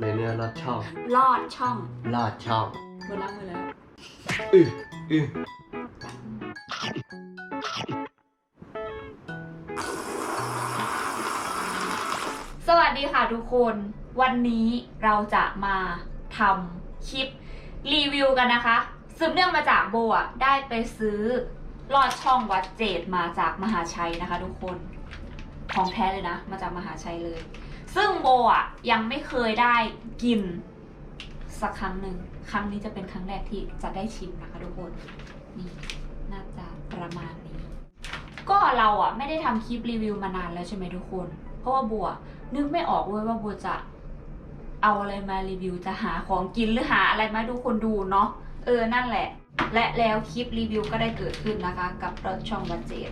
ในเนื้อรสช่องลอดช่องลอดช่องมือล้างมือแล้วอืออือสวัสดีค่ะทุกคน วันนี้เราจะมาทำคลิปรีวิวกันนะคะสืบเนื่องมาจากโบอะได้ไปซื้อลอดช่องวัดเจดมาจากมหาชัยนะคะ ทุกคน ของแท้เลยนะ มาจากมหาชัยเลย ซึ่งโบอะยังไม่เคยได้กินสักครั้งหนึ่ง ครั้งนี้จะเป็นครั้งแรกที่จะได้ชิมนะคะทุกคน นี่น่าจะประมาณนี้ ก็เราอะไม่ได้ทำคลิปรีวิวมานานแล้วใช่ไหมทุกคน เพราะว่าบัวนึกไม่ออกเว้ยว่าบัวจะเอาอะไรมารีวิวจะหาของกินหรือหาอะไรมาให้ทุกคนดูเนาะ เออ นั่นแหละ และแล้วคลิปรีวิวก็ได้เกิดขึ้นนะคะ กับรถช่องบัจเจต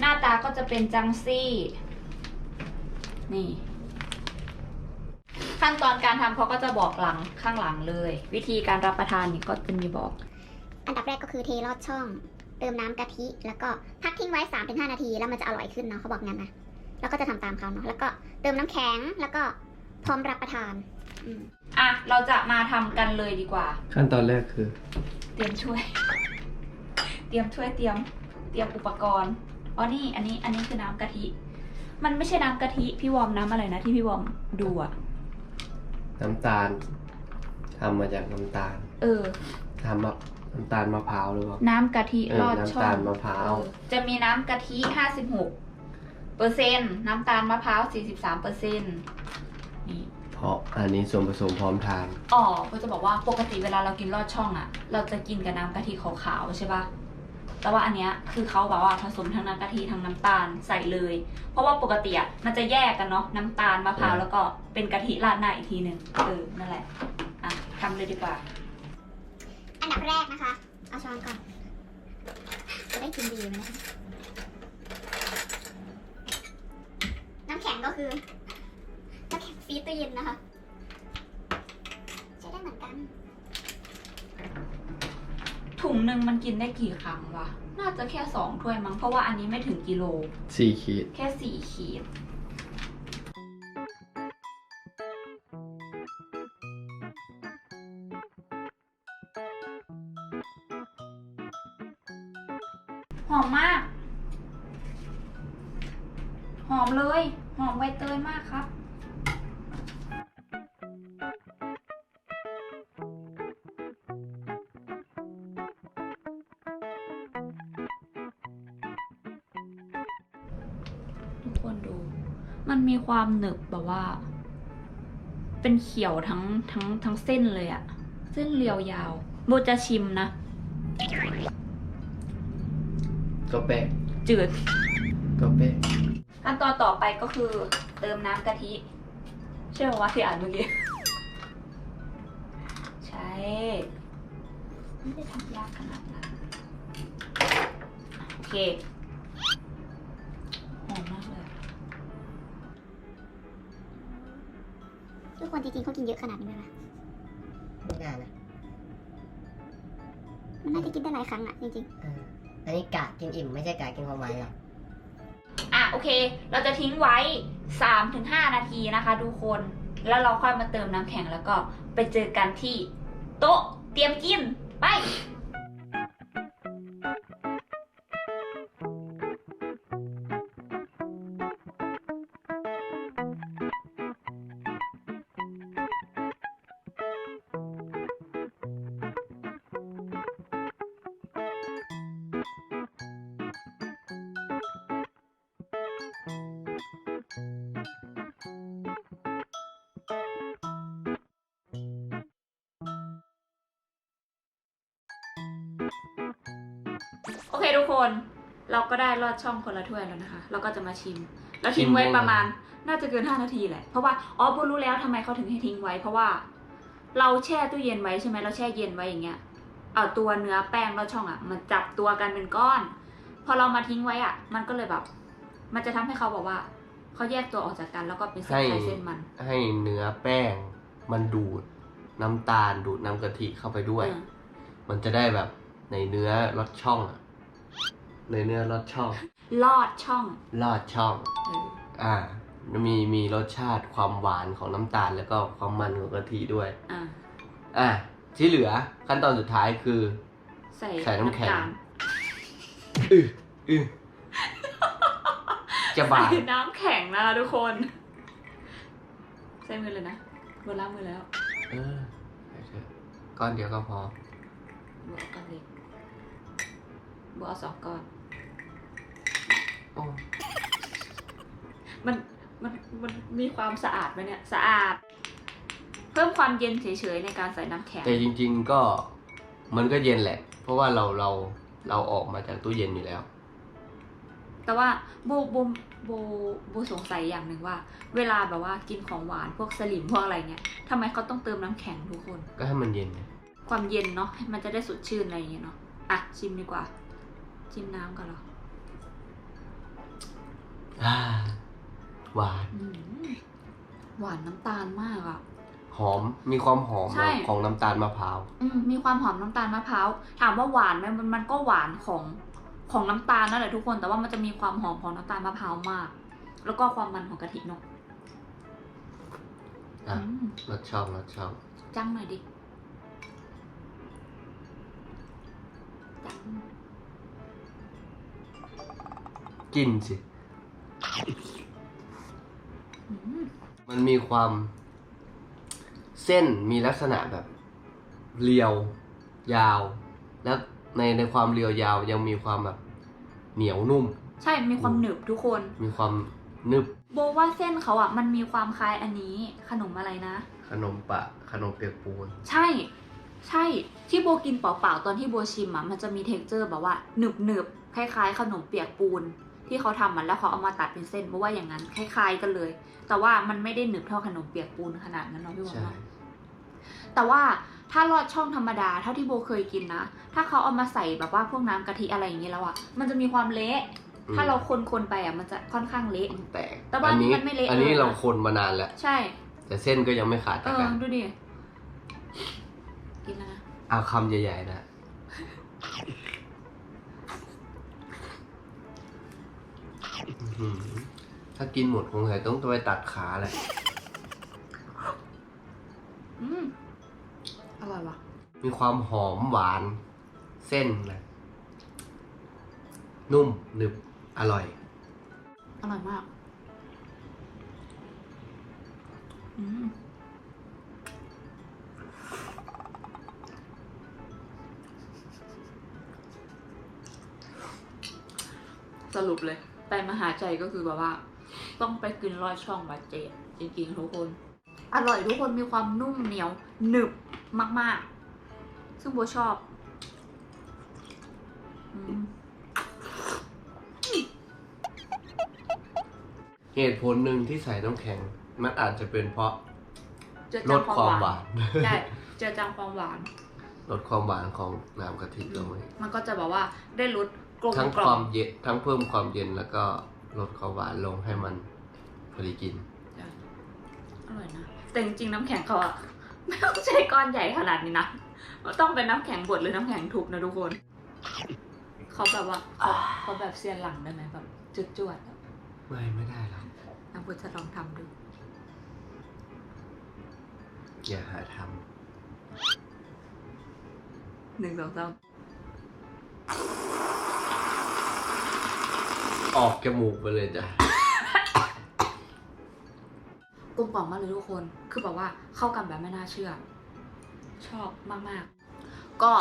หน้าตาก็จะเป็นจังซี่ นี่ ขั้นตอนการทำเขาก็จะบอกหลังข้างหลังเลย วิธีการรับประทานนี่ก็จะมีบอก อันดับแรกก็คือเทลอดช่อง เติมน้ำกะทิ แล้วก็พักทิ้งไว้ 3-5 นาที แล้วมันจะอร่อยขึ้นเนาะเขาบอกงั้นนะแล้วก็จะทำตามเขาเนาะแล้วก็เติมน้ำแข็งแล้วก็พร้อมรับประทานอืมอะเราจะมาทำกันเลยดีกว่า ขั้นตอนแรกคือ เตรียมช่วย เตรียมช่วยเตรียม เตรียมอุปกรณ์อ๋อนี่อันนี้อันนี้คือน้ำกะทิ มันไม่ใช่น้ำกะทิพี่วอมน้ำอะไรนะที่พี่วอมดูอะน้ำตาลทำมาจากน้ำตาลเออ ทำแบบน้ำตาลมะพร้าวหรือเปล่า น้ำกะทิเออลอดช่องน้ำตาลมะพร้าว เออจะมีน้ำกะทิห้าสิบหกเปอร์เซ็นต์น้ำตาลมะพร้าวสี่สิบสามเปอร์เซ็นต์นี่ เพราะอันนี้ส่วนผสมพร้อมทาน อ๋อก็จะบอกว่าปกติเวลาเรากินลอดช่องอะเราจะกินกับน้ำกะทิขาวๆใช่ปะ แต่ว่าอันเนี้ยคือเขาแบบว่าผสมทั้งน้ำกะทิทั้งน้ำตาลใส่เลย เพราะว่าปกติอะมันจะแยกกันเนาะน้ำตาลมะพร้าวอืมแล้วก็เป็นกะทิราดหน้าอีกทีหนึ่งเออนั่นแหละอะทำเลยดีกว่า อันดับแรกนะคะ เอาช้อนก่อน จะได้กินดีไหมนะคะน้ำแข็งก็คือน้ำแข็งฟรีซตู้เย็นนะคะ ใช้ได้เหมือนกัน ถุงหนึ่งมันกินได้กี่ครั้งวะ น่าจะแค่สองถ้วยมั้ง เพราะว่าอันนี้ไม่ถึงกิโล สี่ขีด แค่สี่ขีด หอมมาก หอมเลย หอมใบเตยมากครับ ความหนึบแบบว่า เป็นเขียวทั้งทั้งทั้งเส้นเลยอะเส้นเรียวยาวโบจะชิมนะ ก็เป๊ะจืด ก็เป๊ะขั้นตอนต่อไปก็คือเติมน้ำกะทิใช่ไหมว่าที่อ่านเมื่อกี้ใช่ไม่ได้ทำยากขนาดนั้นโอเค ทุกคนจริงๆเขากินเยอะขนาดนี้ไหมวะไม่นานนะมันน่าจะกินได้หลายครั้งอะจริงเอออันนี้กะกินอิ่มไม่ใช่กะกินความหวานหรอกอะโอเค เราจะทิ้งไว้ 3-5 นาทีนะคะ ทุกคน แล้วเราค่อยมาเติมน้ำแข็งแล้วก็ไปเจอกันที่ โต๊ะเตรียมกิน ไป โอเคทุกคนเราก็ได้ลอดช่องคนละถ้วยแล้วนะคะ เราก็จะมาชิม แล้วทิ้งไว้ประมาณ น่าจะเกิน 5 นาทีแหละ เพราะว่าอ๋อโบรู้แล้วทำไมเขาถึงให้ทิ้งไว้ เพราะว่า เราแช่ตู้เย็นไว้ใช่ไหมเราแช่เย็นไว้อย่างเงี้ยเอาตัวเนื้อแป้งลอดช่องอะ มันจับตัวกันเป็นก้อน พอเรามาทิ้งไว้อะ มันก็เลยแบบ มันจะทำให้เขาบอกว่าเขาแยกตัวออกจากกันแล้วก็เป็นเส้นให้ใครเส้นมัน ให้เนื้อแป้งมันดูดน้ำตาลดูดน้ำกะทิเข้าไปด้วยเออมันจะได้แบบในเนื้อรสช่องอะ ในเนื้อรสช่อง ลอดช่องลอดช่อง เอออ่า มีมีรสชาติความหวานของน้ำตาลแล้วก็ความมันของกะทิด้วย อะอะที่เหลือขั้นตอนสุดท้ายคือ ใส่ใส่น้ำแข็ง ตาลอืออือจะบาดใส่น้ำแข็งนะคะทุกคน ใส่มือเลยนะบัวล้างมือแล้วเออใส่เถอะก้อนเดียวก็พอบัวเอาก้อนเล็กบัวเอาสองก้อน โอ้มันมันมันมีความสะอาดไหมเนี่ย สะอาด เพิ่มความเย็นเฉยๆในการใส่น้ำแข็งแต่จริง ๆก็มันก็เย็นแหละ เพราะว่าเราเราเราออกมาจากตู้เย็นอยู่แล้ว แต่ว่าโบโบโบโบสงสัยอย่างหนึ่งว่า เวลาแบบว่ากินของหวานพวกสลิมพวกอะไรเงี้ยทำไมเขาต้องเติมน้ำแข็งทุกคน ก็ให้มันเย็นไงความเย็นเนาะมันจะได้สดชื่นอะไรอย่างเงี้ยเนาะอะชิมดีกว่า ชิมน้ำกันเหรอ อ่าหวาน อืมหวานน้ำตาลมากอะ หอมมีความหอมใช่ ของน้ำตาลมะพร้าว อืมมีความหอมน้ำตาลมะพร้าวถามว่าหวานไหมมันมันก็หวานของของน้ำตาลนั่นแหละทุกคนแต่ว่ามันจะมีความหอมของน้ำตาลมะพร้าวมาก แล้วก็ความมันของกะทิเนาะอะ อืมรสชอบรสชอบจังหน่อยดิจังกินสิอื มมันมีความ เส้นมีลักษณะแบบ เรียว ยาว แล้วในในความเรียวยาวยังมีความแบบ เหนียวนุ่ม ใช่มีความหนึบทุกคน มีความนึบ โบว่าเส้นเขาอะ มันมีความคล้ายอันนี้ ขนมอะไรนะ ขนมปะ ขนมเปียกปูน ใช่ ใช่ที่โบกินเปล่าๆตอนที่โบชิมอะมันจะมีเท็กเจอร์แบบว่าหนึบหนึบๆคล้ายๆ ขนมเปียกปูน ที่เขาทำมันแล้วเขาเอามาตัดเป็นเส้นเพราะว่าอย่างนั้นคล้าย ๆ กันเลย แต่ว่ามันไม่ได้หนึบเท่าขนมเปียกปูนขนาดนั้นเนาะพี่บอลใช่เนาะแต่ว่าถ้าลอดช่องธรรมดาเท่าที่โบเคยกินนะ ถ้าเขาเอามาใส่แบบว่าพวกน้ำกะทิอะไรอย่างเงี้ยแล้วอะ มันจะมีความเละอืมถ้าเราคนๆไปอะมันจะค่อนข้างเละแตกแต่ว่าอันี้มันไม่เละอันนี้เลยนะเราคนมานานแล้ว ใช่ แต่เส้นก็ยังไม่ขาดเอจากอกันดูดิ กินแล้วนะเอาคำใหญ่ๆนะ ถ้ากินหมดคงใส่ต้องไปตัดขาแหละอืมอร่อยว่ะ มีความหอมหวาน เส้นนะนุ่มหนึบอร่อย อร่อยมาก อืมสรุปเลยไป มหาใจก็คือแบบว่า ต้องไปกินลอดช่องบาเจจริงๆทุกคน อร่อยทุกคนมีความนุ่มเหนียวหนึบมาก ๆ ซึ่งโบชอบอืมเหตุผลหนึ่งที่ใส่น้ำแข็ง มันอาจจะเป็นเพราะเจอลจัดงความหวานใช่เจอจังความหวาน ลดความหวานของน้ำกะทิลงไปมันก็จะแบบว่าได้รสก ลมทั้งกล่คอวามมเย็นทั้งเพิ่มความเย็นแล้วก็ลดความหวานลงให้มันพอดีกิน อร่อยนะ แต่จริงๆน้ำแข็งเขาอะไม่ต้องใช้ก้อนใหญ่ขนาดนี้นะมันต้องเป็นน้ำแข็งบดหรือน้ำแข็งทุบนะทุกคน เขาแบบว่าเขาเขาแบบเซียนหลังได้ไหมแบบจุดจวดๆอะไม่ไม่ได้หรอกน้ำพุจะลองทำดู อย่าหาทหนึ่งสองสาม ออกจมูกไปเลยจ้ะกลมกล่อมมากเลยทุกคน คือแบบว่าเข้ากันแบบไม่น่าเชื่อ ชอบมาก ๆ ก็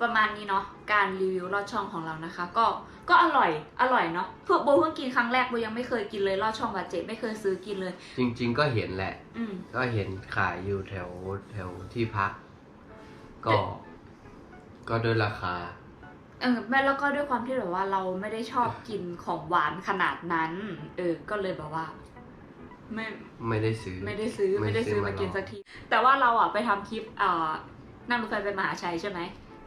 ประมาณนี้เนาะ การรีวิวลอดช่องของเรานะคะ ก็ ก็อร่อย อร่อยเนาะ เพื่อโบเพิ่งกินครั้งแรกโบยังไม่เคยกินเลยลอดช่องบาเจ็ดไม่เคยซื้อกินเลย จริง ๆ ก็เห็นแหละ อืม ก็เห็นขายอยู่แถวแถวที่พัก ก็ ก็ด้วยราคา เออแม่แล้วก็ด้วยความที่แบบว่าเราไม่ได้ชอบกินของหวานขนาดนั้น เออ ก็เลยแบบว่า ไม่ไม่ได้ซื้อ ไม่ได้ซื้อไม่ไม่ได้ได้ซื้ซื้ออมามากินลองสักที แต่ว่าเราอะไปทำคลิปอ่านั่งรถไฟไปมหาชัยใช่ไหม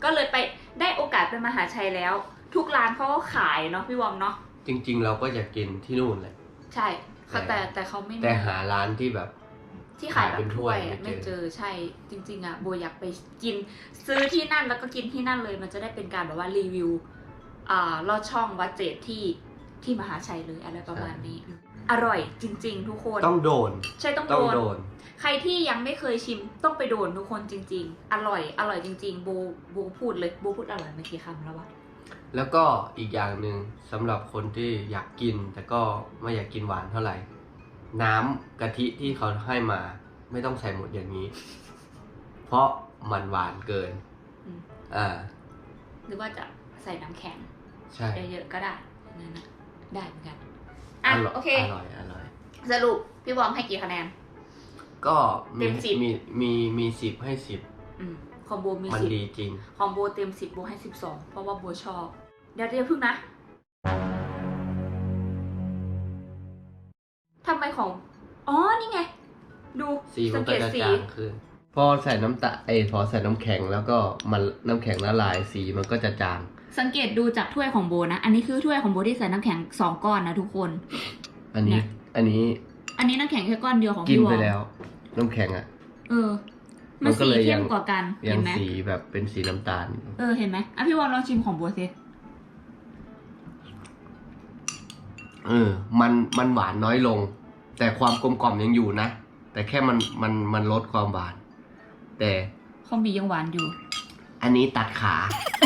ก็เลยไปได้โอกาสไปมหาชัยแล้ว ทุกร้านเขาก็ขายเนาะพี่วอมเนาะจริง ๆ เราก็อยากกินที่นู่นแหละใช่ค่ะแต่แต่แต่เขาไม่มีแต่หาร้านที่แบบ ที่ขายแบขายเป็บนถ้ถ้ววยยไม่อะเจอไม่เจอใช่จริง ๆ อะโบอยากไปกิน ซื้อที่นั่นแล้วก็กินที่นั่นเลย มันจะได้เป็นการแบบว่ารีวิวอ่าลอดช่องวัดเจดที่ที่มหาชัยเลยอะไรประมาณนี้ อร่อยจริง ๆ ทุกคนต้องโดน ใช่ต้องต้องโดโดน น ใครที่ยังไม่เคยชิมต้องไปโดนทุกคนจริง ๆ อร่อยอร่อยจริง ๆ โบโบพูดเลยโบพูดอร่อยเมื่อกี้คำแล้ววะ แล้วก็อีกอย่างหนึ่งสำหรับคนที่อยากกิน แต่ก็ไม่อยากกินหวานเท่าไหร่ น้ำกะทิที่เขาให้มา ไม่ต้องใส่หมดอย่างนี้ เพราะมันหวานเกินอืม อ่า หรือว่าจะใส่น้ำแข็งใช่เยอะๆก็ได้นั่นนะได้เหมือนกัน อะอร่อยโอเคอร่อยอร่อย สรุปพี่บอมให้กี่คะแนน ก็เต็มีมสิบ มีมีมีสิบให้สิบอืมคอมโบมีมันสิบดีจริง ของโบเต็มสิบโบให้สิบสองเพราะว่าโบชอบ เดี๋ยวเดี๋ยวพึ่งนะ ไมของ อ๋อ นี่ไง ดูสีมัสันงก็เกตจะสี จางขึ้นพอใส่น้ำตาไอยพอใส่น้ำแข็งแล้วก็มันน้ำแข็งละลายสีมันก็จะจาง สังเกตดูจากถ้วยของโบนะ อันนี้คือถ้วยของโบที่ใส่น้ำแข็งสองก้อนนะทุกคน อันนี้เนี่ยอันนี้อันนี้น้ำแข็งแค่ก้อนเดียวของกินพี่วอไปมแล้ว น้ำแข็งอะ เออ มัมันนก็สีเลยเข้ยัมงกว่ากัน ยัเห็งนไหมสีแบบเป็นสีน้ำตาลอยู่เออ เห็นไหมอะพี่วอมลองชิมของโบสิ เออ มันมันหวานน้อยลง แต่ความกลมกล่อมยังอยู่นะ แต่แค่มันมันมันลดความหวาน แต่คอมบียังหวานอยู่ อันนี้ตัดขา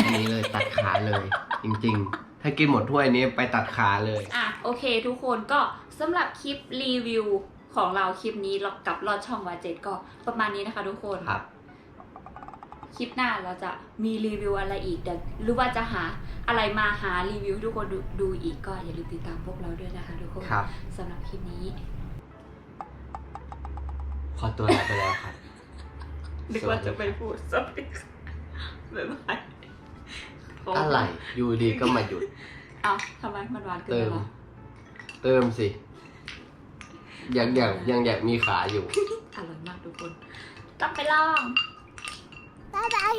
อันนี้เลยตัดขาเลย จริง ๆ ถ้ากินหมดถ้วยนี้ไปตัดขาเลย อะโอเค ทุกคนก็สำหรับคลิปรีวิวของเราคลิปนี้กับลอดช่องวาเจ็ดก็ประมาณนี้นะคะ ทุกคน ครับ คลิปหน้าเราจะมีรีวิวอะไรอีกเดี๋ยวหรือว่าจะหาอะไรมาหารีวิวให้ทุกคนดูดูอีกก็อย่าลืมติดตามพวกเราด้วยนะคะ ทุกคนครับ สำหรับคลิปนี้ ขอตัวลาไปแล้วครับ นึกว่าจะไปพูดสวัสดีค่ะบ๊ายบายอะไรอยู่ดีก็มาหยุด เอาทำไมมันหวานเกินเติไปมเหรอเติมสิยังอยากยังอยากมีขาอยู่ อร่อยมากทุกคน ต้องไปลอง บ๊ายบาย